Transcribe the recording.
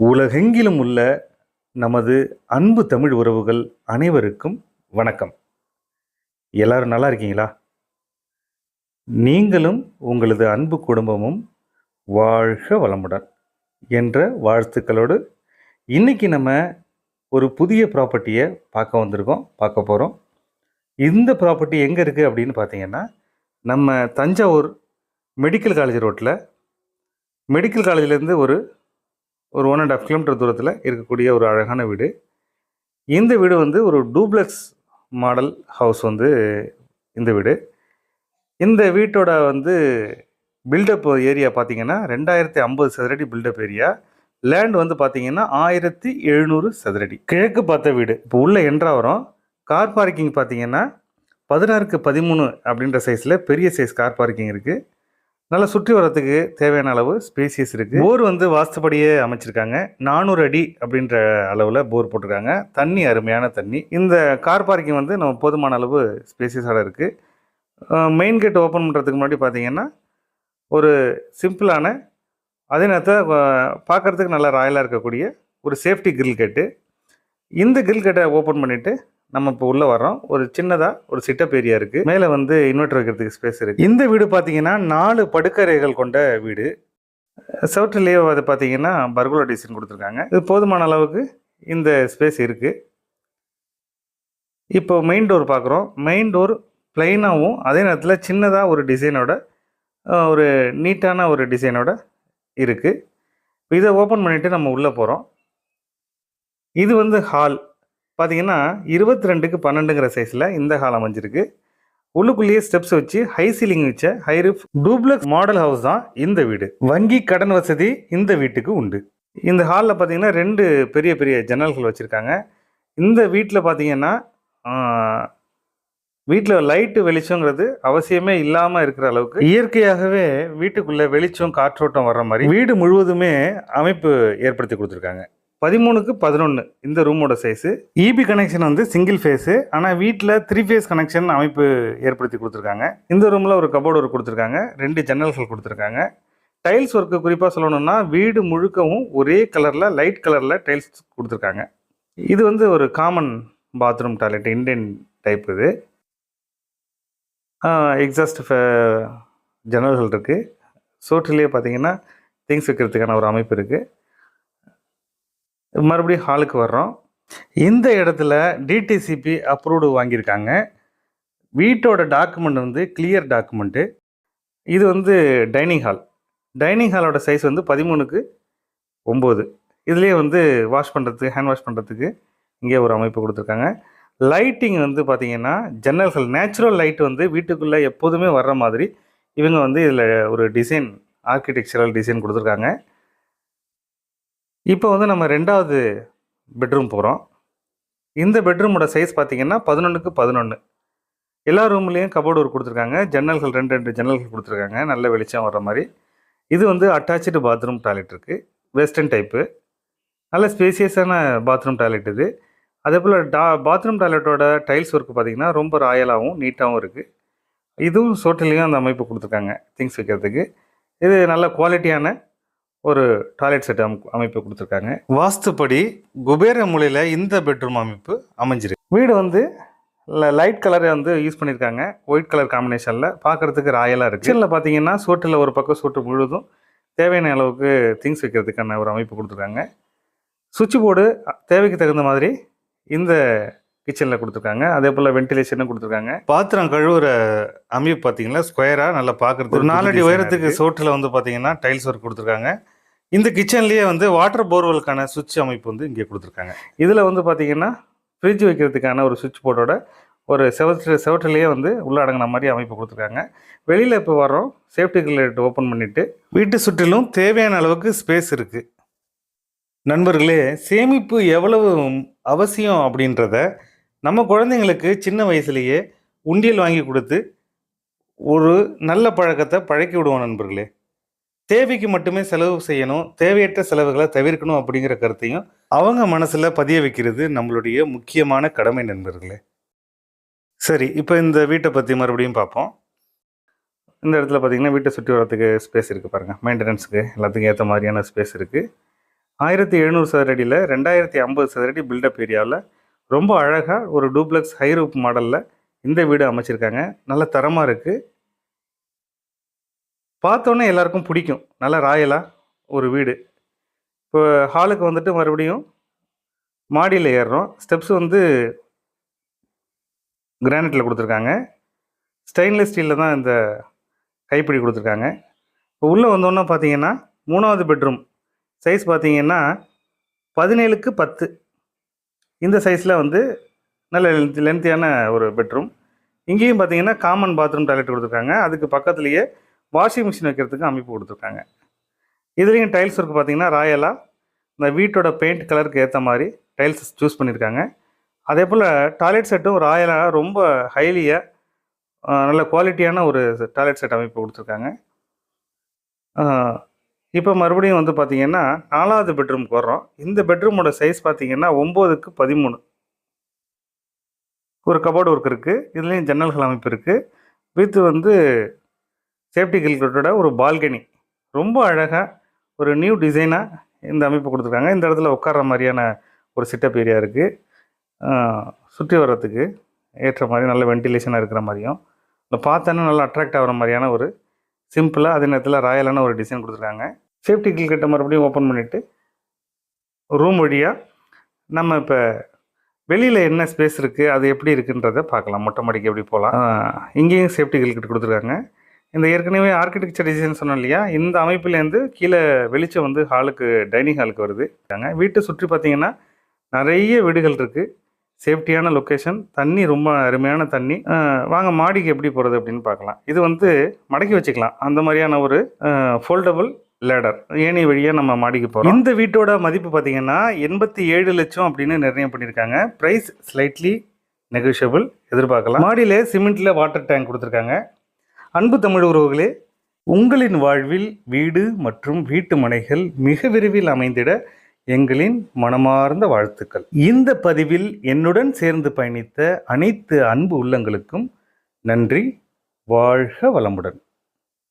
உலகெங்கிலும் உள்ள நமது அன்பு தமிழ் உறவுகள் அனைவருக்கும் வணக்கம். எல்லாரும் நல்லா இருக்கீங்களா? நீங்களும் உங்களது அன்பு குடும்பமும் வாழ்க வளமுடன் என்ற வாழ்த்துக்களோடு இன்னைக்கு நம்ம ஒரு புதிய ப்ராப்பர்ட்டியை பார்க்க வந்திருக்கோம் பார்க்க போகிறோம் இந்த ப்ராப்பர்ட்டி எங்கே இருக்குது அப்படின்னு பார்த்தீங்கன்னா நம்ம தஞ்சாவூர் மெடிக்கல் காலேஜ் ரோட்டில் மெடிக்கல் காலேஜ்லேருந்து ஒரு ஒரு ஒன் அண்ட் ஆஃப் கிலோமீட்டர் தூரத்தில் இருக்கக்கூடிய ஒரு அழகான வீடு. இந்த வீடு வந்து ஒரு டூப்ளெக்ஸ் மாடல் ஹவுஸ் வந்து இந்த வீடு. இந்த வீட்டோட வந்து பில்டப் ஏரியா பார்த்தீங்கன்னா ரெண்டாயிரத்தி ஐம்பது சதுரடி பில்டப் ஏரியா லேண்ட் வந்து பார்த்தீங்கன்னா ஆயிரத்தி எழுநூறு சதுரடி. கிழக்கு பார்த்த வீடு. இப்போ உள்ள என்ட்ரா வரும். கார் பார்க்கிங் பார்த்தீங்கன்னா பதினாறுக்கு பதிமூணு அப்படின்ற சைஸில் பெரிய சைஸ் கார் பார்க்கிங் இருக்குது நல்லா சுற்றி வரத்துக்கு தேவையான அளவு ஸ்பேசியஸ் இருக்குது போர் வந்து வாஸ்துபடியே அமைச்சிருக்காங்க. நானூறு அடி அப்படின்ற அளவில் போர் போட்டிருக்காங்க. தண்ணி அருமையான தண்ணி. இந்த கார் பார்க்கிங் வந்து நம்ம போதுமான அளவு ஸ்பேசியஸாக இருக்குது மெயின் கேட் ஓப்பன் பண்ணுறதுக்கு முன்னாடி பார்த்தீங்கன்னா ஒரு சிம்பிளான அதே நேரத்தில் பார்க்குறதுக்கு நல்லா ராயலாக இருக்கக்கூடிய ஒரு சேஃப்டி கிரில் கேட்டு இந்த கிரில் கேட்டை ஓப்பன் பண்ணிவிட்டு நம்ம இப்போ உள்ளே வரோம் ஒரு சின்னதாக ஒரு சிட்டப் ஏரியா இருக்குது மேலே வந்து இன்வெர்டர் வைக்கிறதுக்கு ஸ்பேஸ் இருக்குது இந்த வீடு பார்த்தீங்கன்னா நாலு படுக்கறைகள் கொண்ட வீடு. செவற்றுலேயே அது பார்த்தீங்கன்னா பர்குலர் டிசைன் கொடுத்துருக்காங்க. இது போதுமான அளவுக்கு இந்த ஸ்பேஸ் இருக்குது இப்போ மெயின் டோர் பார்க்குறோம் மெயின் டோர் ப்ளைனாகவும் அதே நேரத்தில் சின்னதாக ஒரு டிசைனோட ஒரு நீட்டான ஒரு டிசைனோட இருக்குது இதை ஓப்பன் பண்ணிவிட்டு நம்ம உள்ளே போகிறோம் இது வந்து ஹால் பார்த்தீங்கன்னா இருபத்தி ரெண்டுக்கு பன்னெண்டுங்கிற சைஸில் இந்த ஹால் அமைஞ்சிருக்கு. உள்ளுக்குள்ளேயே ஸ்டெப்ஸ் வச்சு ஹை சீலிங் வச்ச high roof duplex model house தான் இந்த வீடு. வங்கி கடன் வசதி இந்த வீட்டுக்கு உண்டு. இந்த ஹாலில் பார்த்தீங்கன்னா ரெண்டு பெரிய பெரிய ஜன்னல்கள் வச்சுருக்காங்க. இந்த வீட்டில் பார்த்தீங்கன்னா வீட்டில் லைட்டு வெளிச்சங்கிறது அவசியமே இல்லாமல் இருக்கிற அளவுக்கு இயற்கையாகவே வீட்டுக்குள்ளே வெளிச்சம் காற்றோட்டம் வர்ற மாதிரி வீடு முழுவதுமே அமைப்பு ஏற்படுத்தி கொடுத்துருக்காங்க. பதிமூணுக்கு பதினொன்று இந்த ரூமோட சைஸு இபி கனெக்ஷன் வந்து சிங்கிள் ஃபேஸு ஆனால் வீட்டில் த்ரீ ஃபேஸ் கனெக்ஷன் அமைப்பு ஏற்படுத்தி கொடுத்துருக்காங்க. இந்த ரூமில் ஒரு கபோர்டு ஒரு கொடுத்துருக்காங்க ரெண்டு ஜன்னல்கள் கொடுத்துருக்காங்க. டைல்ஸ் ஒர்க்கு குறிப்பாக சொல்லணும்னா வீடு முழுக்கவும் ஒரே கலரில் லைட் கலரில் டைல்ஸ் கொடுத்துருக்காங்க. இது வந்து ஒரு common bathroom toilet Indian type இது. எக்ஸாஸ்ட் ஜன்னல்கள் இருக்குது சோற்றிலேயே பார்த்தீங்கன்னா திங்ஸ் வைக்கிறதுக்கான ஒரு அமைப்பு இருக்குது மறுபடியும் ஹாலுக்கு வர்றோம். இந்த இடத்துல டிடிசிபி அப்ரூவ்டு வாங்கியிருக்காங்க. வீட்டோட டாக்குமெண்ட் வந்து கிளியர் டாக்குமெண்ட்டு இது வந்து டைனிங் ஹால் டைனிங் ஹாலோட சைஸ் வந்து பதிமூணுக்கு ஒம்பது. இதுலேயே வந்து வாஷ் பண்ணுறதுக்கு ஹேண்ட் வாஷ் பண்ணுறதுக்கு இங்கே ஒரு அமைப்பு கொடுத்துருக்காங்க. லைட்டிங் வந்து பார்த்திங்கன்னா ஜன்னல்கள் நேச்சுரல் லைட் வந்து வீட்டுக்குள்ளே எப்போதுமே வர்ற மாதிரி இவங்க வந்து இதில் ஒரு டிசைன் ஆர்கிடெக்சரல் டிசைன் கொடுத்துருக்காங்க. இப்போ வந்து நம்ம ரெண்டாவது பெட்ரூம் போகிறோம் இந்த பெட்ரூமோட சைஸ் பார்த்தீங்கன்னா பதினொன்றுக்கு பதினொன்று எல்லா ரூம்லேயும் கபோர்டு ஒரு கொடுத்துருக்காங்க. ஜன்னல்கள் ரெண்டு ரெண்டு ஜன்னல்கள் கொடுத்துருக்காங்க. நல்ல வெளிச்சம் வர்ற மாதிரி. இது வந்து அட்டாச்சு பாத்ரூம் டாய்லெட் இருக்குது வெஸ்டர்ன் டைப்பு நல்ல ஸ்பேசியஸான பாத்ரூம் டாய்லெட் இது. அதே போல் டா பாத்ரூம் டாய்லெட்டோட டைல்ஸ் ஒர்க் பார்த்தீங்கன்னா ரொம்ப ராயலாகவும் நீட்டாகவும் இருக்குது இதுவும் சோட்டிலையும் அந்த அமைப்பு கொடுத்துருக்காங்க திங்ஸ் வைக்கிறதுக்கு. இது நல்ல குவாலிட்டியான ஒரு டாய்லெட் செட் அமைப்பு கொடுத்துருக்காங்க. வாஸ்துப்படி குபேர மூலையில் இந்த பெட்ரூம் அமைப்பு அமைஞ்சிருக்கு. வீடு வந்து லைட் கலரை வந்து யூஸ் பண்ணியிருக்காங்க ஒயிட் கலர் காம்பினேஷனில் பார்க்குறதுக்கு ராயலாக இருக்குது கிச்சனில் பார்த்தீங்கன்னா சோட்டில் ஒரு பக்கம் சோட்டு முழுவதும் தேவையான அளவுக்கு திங்ஸ் வைக்கிறதுக்கான ஒரு அமைப்பு கொடுத்துருக்காங்க. சுவிட்ச் போர்டு தேவைக்கு தகுந்த மாதிரி இந்த கிச்சனில் கொடுத்துருக்காங்க. அதே போல் வென்டிலேஷனும் கொடுத்துருக்காங்க. பாத்திரம் கழுவுற அமைப்பு பார்த்தீங்கன்னா ஸ்கொயராக நல்லா பார்க்குறது ஒரு நாலடி உயரத்துக்கு சோட்டில் வந்து பார்த்தீங்கன்னா டைல்ஸ் ஒர்க் கொடுத்துருக்காங்க. இந்த கிச்சன்லேயே வந்து வாட்டர் போர்வெலுக்கான சுவிட்ச் அமைப்பு வந்து இங்கே கொடுத்துருக்காங்க. இதில் வந்து பார்த்தீங்கன்னா ஃப்ரிட்ஜ் வைக்கிறதுக்கான ஒரு சுவிட்ச் போர்டோட ஒரு செவற்று செவற்றிலேயே வந்து உள்ள அடங்கின மாதிரி அமைப்பு கொடுத்துருக்காங்க. வெளியில் இப்போ வரோம் சேஃப்டி கிரிலேட் ஓப்பன் பண்ணிவிட்டு வீட்டு சுற்றிலும் தேவையான அளவுக்கு ஸ்பேஸ் இருக்குது நண்பர்களே சேமிப்பு எவ்வளவு அவசியம் அப்படின்றத நம்ம குழந்தைங்களுக்கு சின்ன வயசுலேயே உண்டியல் வாங்கி கொடுத்து ஒரு நல்ல பழக்கத்தை பழக்கி விடுவோம் நண்பர்களே. தேவைக்கு மட்டுமே செலவு செய்யணும் தேவையற்ற செலவுகளை தவிர்க்கணும் அப்படிங்கிற கருத்தையும் அவங்க மனசில் பதிய வைக்கிறது நம்மளுடைய முக்கியமான கடமை நண்பர்களே. சரி இப்போ இந்த வீட்டை பற்றி மறுபடியும் பார்ப்போம். இந்த இடத்துல பார்த்தீங்கன்னா வீட்டை சுற்றி வரத்துக்கு ஸ்பேஸ் இருக்குது பாருங்கள் மெயின்டெனன்ஸுக்கு எல்லாத்துக்கும் ஏற்ற மாதிரியான ஸ்பேஸ் இருக்குது ஆயிரத்தி எழுநூறு சதுரடியில் ரெண்டாயிரத்தி ஐம்பது சதுரடி பில்டப் ஏரியாவில் ரொம்ப அழகாக ஒரு டூப்ளெக்ஸ் ஹை ரூப் மாடலில் இந்த வீடு அமைச்சிருக்காங்க. நல்ல தரமாக இருக்குது பார்த்தோன்னே எல்லாருக்கும் பிடிக்கும். நல்ல ராயலாக ஒரு வீடு. இப்போ ஹாலுக்கு வந்துட்டு மறுபடியும் மாடியில் ஏறுறோம். ஸ்டெப்ஸ் வந்து கிரானைட்டில் கொடுத்துருக்காங்க. ஸ்டெயின்லெஸ் ஸ்டீலில் தான் இந்த கைப்பிடி கொடுத்துருக்காங்க. இப்போ உள்ளே வந்தோன்னே பார்த்தீங்கன்னா மூணாவது பெட்ரூம் சைஸ் பார்த்தீங்கன்னா பதினேழுக்கு பத்து. இந்த சைஸில் வந்து நல்ல லென்த்தியான ஒரு பெட்ரூம் இங்கேயும் பார்த்தீங்கன்னா காமன் பாத்ரூம் டாய்லெட் கொடுத்துருக்காங்க. அதுக்கு பக்கத்துலேயே வாஷிங் மிஷின் வைக்கிறதுக்கு அமைப்பு கொடுத்துருக்காங்க. இதுலேயும் டைல்ஸ் ஒர்க் பார்த்தீங்கன்னா ராயலாக இந்த வீட்டோட பெயிண்ட் கலருக்கு ஏற்ற மாதிரி டைல்ஸ் சூஸ் பண்ணியிருக்காங்க அதே போல் டாய்லெட் செட்டும் ராயலாக ரொம்ப ஹைலியாக நல்ல குவாலிட்டியான ஒரு டாய்லெட் செட் அமைப்பு கொடுத்துருக்காங்க. இப்போ மறுபடியும் வந்து பார்த்தீங்கன்னா நாலாவது பெட்ரூம்க்கு வர்றோம் இந்த பெட்ரூமோட சைஸ் பார்த்திங்கன்னா ஒம்போதுக்கு பதிமூணு. ஒரு கபோர்டு ஒர்க் இருக்குது இதுலேயும் ஜன்னல்கள் அமைப்பு இருக்குது வித்து வந்து சேஃப்டி கில்கட்டோட ஒரு பால்கனி. ரொம்ப அழகாக ஒரு நியூ டிசைனாக இந்த அமைப்பு கொடுத்துருக்காங்க. இந்த இடத்துல உட்கார்ற மாதிரியான ஒரு சிட்டப் ஏரியா இருக்குது சுற்றி வர்றதுக்கு ஏற்ற மாதிரி நல்ல வென்டிலேஷனாக இருக்கிற மாதிரியும் இல்லை பார்த்தோன்னா நல்லா அட்ராக்ட் ஆகிற மாதிரியான ஒரு சிம்பிளாக அதே நேரத்தில் ராயலான ஒரு டிசைன் கொடுத்துருக்காங்க. சேஃப்டி கில்கட்டை மறுபடியும் ஓப்பன் பண்ணிவிட்டு ரூம் வழியாக நம்ம இப்போ வெளியில் என்ன ஸ்பேஸ் இருக்குது அது எப்படி இருக்குன்றதை பார்க்கலாம். மொட்டை மாடிக்கு எப்படி போகலாம். இங்கேயும் சேஃப்டி கில்கட் கொடுத்துருக்காங்க. இந்த ஏற்கனவே ஆர்கிடெக்சர் டிசைன் சொன்னோம் இல்லையா? இந்த அமைப்புலேருந்து கீழே வெளிச்சம் வந்து ஹாலுக்கு டைனிங் ஹாலுக்கு வருது. வீட்டை சுற்றி பார்த்தீங்கன்னா நிறைய வீடுகள் இருக்குது சேஃப்டியான லொக்கேஷன் தண்ணி ரொம்ப அருமையான தண்ணி. வாங்க மாடிக்கு எப்படி போகிறது அப்படின்னு பார்க்கலாம். இது வந்து மடக்கி வச்சுக்கலாம். அந்த மாதிரியான ஒரு ஃபோல்டபுள் லேடர் ஏணி வழியாக நம்ம மாடிக்கு போகிறோம் இந்த வீட்டோட மதிப்பு பார்த்தீங்கன்னா எண்பத்தி ஏழு லட்சம் அப்படின்னு நிர்ணயம் பண்ணியிருக்காங்க. ப்ரைஸ் ஸ்லைட்லி நெகோஷியபிள் எதிர்பார்க்கலாம். மாடியில் சிமெண்ட்டில் வாட்டர் டேங்க் கொடுத்துருக்காங்க. அன்பு தமிழ் உறவுகளே உங்களின் வாழ்வில் வீடு மற்றும் வீட்டு மனைகள் மிக விரைவில் அமைந்திட எங்களின் மனமார்ந்த வாழ்த்துக்கள். இந்த பதிவில் என்னுடன் சேர்ந்து பயணித்த அனைத்து அன்பு உள்ளங்களுக்கும் நன்றி வாழ்க வளமுடன்.